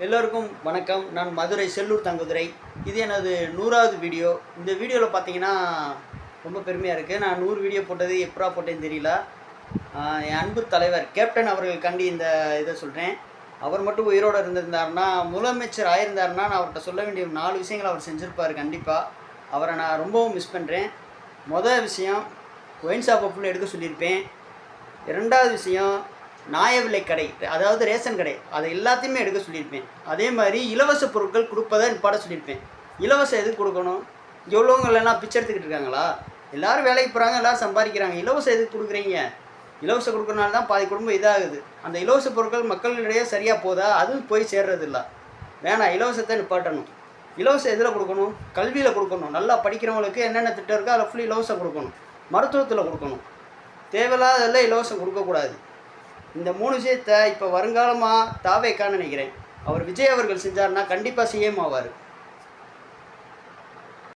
எல்லோருக்கும் வணக்கம். நான் மதுரை செல்லூர் தங்குதுரை. இது எனது நூறாவது வீடியோ. இந்த வீடியோவில் பார்த்தீங்கன்னா ரொம்ப பெருமையாக இருக்குது நான் நூறு வீடியோ போட்டது எப்படா போட்டேன்னு தெரியல. என் அன்பு தலைவர் கேப்டன் அவர்கள் கண்டி இந்த இதை சொல்கிறேன் அவர் மட்டும் உயிரோடு இருந்திருந்தாருன்னா முதலமைச்சர் ஆயிருந்தாருன்னா நான் அவர்கிட்ட சொல்ல வேண்டிய நாலு விஷயங்கள் அவர் செஞ்சுருப்பார் கண்டிப்பாக அவரை நான் ரொம்பவும் மிஸ் பண்ணுறேன் மொதல் விஷயம் ஒயின் ஷாப்பை ஃபுல்லாக எடுக்க சொல்லியிருப்பேன். இரண்டாவது விஷயம் நியாய விலை கடை அதாவது ரேஷன் கடை. அதை எல்லாத்தையுமே எடுக்க சொல்லியிருப்பேன். அதே மாதிரி இலவச பொருட்கள் கொடுப்பதை நிப்பாட சொல்லியிருப்பேன். இலவசம் எதுக்கு கொடுக்கணும்? இங்கே உள்ளவங்க எல்லாம் பிச்சை எடுத்துக்கிட்டு இருக்காங்களா? எல்லோரும் வேலைக்கு போகிறாங்க எல்லோரும் சம்பாதிக்கிறாங்க. இலவசம் எதுக்கு கொடுக்குறீங்க? இலவசம் கொடுக்கறனால தான் பாதி குடும்பம் இதாகுது. அந்த இலவச பொருட்கள் மக்களிடையே சரியாக போதா? அதுவும் போய் சேர்றது வேணாம் இலவசத்தை நிப்பாட்டணும். இலவசம் எதில் கொடுக்கணும்? கல்வியில் கொடுக்கணும். நல்லா படிக்கிறவங்களுக்கு என்னென்ன திட்டம் இருக்கோ அதில் ஃபுல் இலவசம் கொடுக்கணும். மருத்துவத்தில் கொடுக்கணும். தேவையில்லாததெல்லாம் இலவசம் கொடுக்கக்கூடாது. இந்த மூணு விஷயத்த இப்போ வருங்காலமாக தாவேக்கான்னு நினைக்கிறேன். அவர் விஜய் அவர்கள் செஞ்சாருன்னா கண்டிப்பாக சிஎம் ஆவார்.